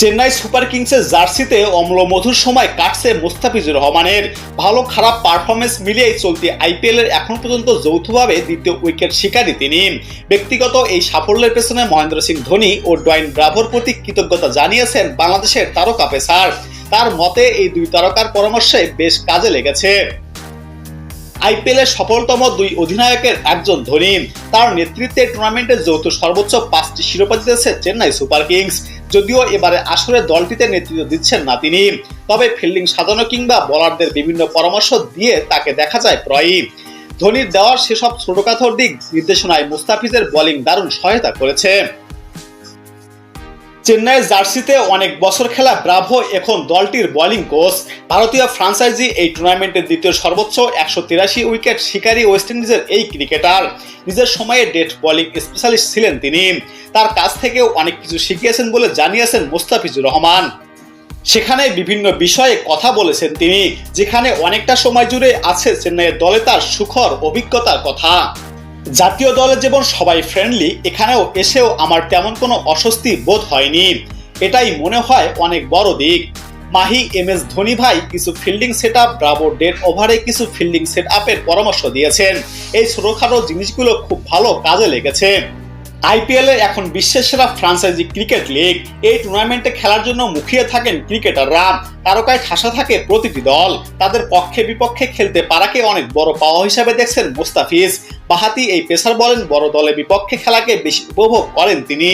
Chennai super কিংসের জার্সিতে অম্ল মধুর সময় কাটছে মুস্তাফিজুর রহমানের। ভালো খারাপ পারফরমেন্স মিলিয়ে চলতি আইপিএল এর এখন পর্যন্ত যৌথভাবে দ্বিতীয় উইকেট শিকারী তিনি। ব্যক্তিগত এই সাফল্যের পেছনে মহেন্দ্র সিং ধোনি ও ডয়েন ব্রাভোর প্রতি কৃতজ্ঞতা জানিয়েছেন বাংলাদেশের তারকা পেসার। তার মতে, এই দুই তারকার পরামর্শে বেশ কাজে লেগেছে। আইপিএলের সফলতম দুই অধিনায়কের একজন ধোনি। তার নেতৃত্বে টুর্নামেন্টের যৌথ সর্বোচ্চ পাঁচটি শিরোপা জিতেছে চেন্নাই সুপার কিংস। যদিও এবারে আসরে দলটিতে নেতৃত্ব দিচ্ছেন না তিনি। তবে ফিল্ডিং সাজানো কিংবা বোলারদের বিভিন্ন পরামর্শ দিয়ে তাকে দেখা যায় প্রায়ই। ধোনির দেওয়ার সেসব ছোটকাথর দিক নির্দেশনায় মুস্তাফিজের বোলিং দারুণ সহায়তা করেছে। চেন্নাইয়ের জার্সিতে অনেক বছর খেলা ব্রাভো এখন দলটির বোলিং কোচ। ভারতীয় ফ্রাঞ্চাইজি এই টুর্নামেন্টের দ্বিতীয় সর্বোচ্চ একশো তিরাশি উইকেট শিকারী ওয়েস্ট ইন্ডিজের এই ক্রিকেটার। নিজের সময়ে ডেট বোলিং স্পেশালিস্ট ছিলেন তিনি। তার কাছ থেকেও অনেক কিছু শিখিয়েছেন বলে জানিয়েছেন মুস্তাফিজুর রহমান। সেখানে বিভিন্ন বিষয়ে কথা বলেছেন তিনি, যেখানে অনেকটা সময় জুড়ে আছে চেন্নাইয়ের দলে তার সুখর অভিজ্ঞতার কথা। জাতীয় দলে যেমন সবাই ফ্রেন্ডলি এখানেও এসেও আমার তেমন কোনো অস্বস্তি বোধ হয়নি। এটাই মনে হয় অনেক বড় দিক। মাহি, এম এস, ধোনি ভাই কিছু fielding set up Bravo death ওভারে কিছু ফিল্ডিং সেট আপের পরামর্শ দিয়েছেন। এই ছোটখাটো জিনিসগুলো খুব ভালো কাজে লেগেছে। আইপিএল এ এখন বিশ্বের সেরা ফ্রান্সাইজি ক্রিকেট লিগ এই টুর্নামেন্টে খেলার জন্য মুখিয়ে থাকেন ক্রিকেটাররা তারকায় ঠাসা থাকে প্রতিটি দল। তাদের পক্ষে বিপক্ষে খেলতে পারাকে অনেক বড় পাওয়া হিসাবে দেখছেন মুস্তাফিজ। বাহাতি এই পেসার বলেন, বড় দলে বিপক্ষে খেলাকে বেশি উপভোগ করেন তিনি।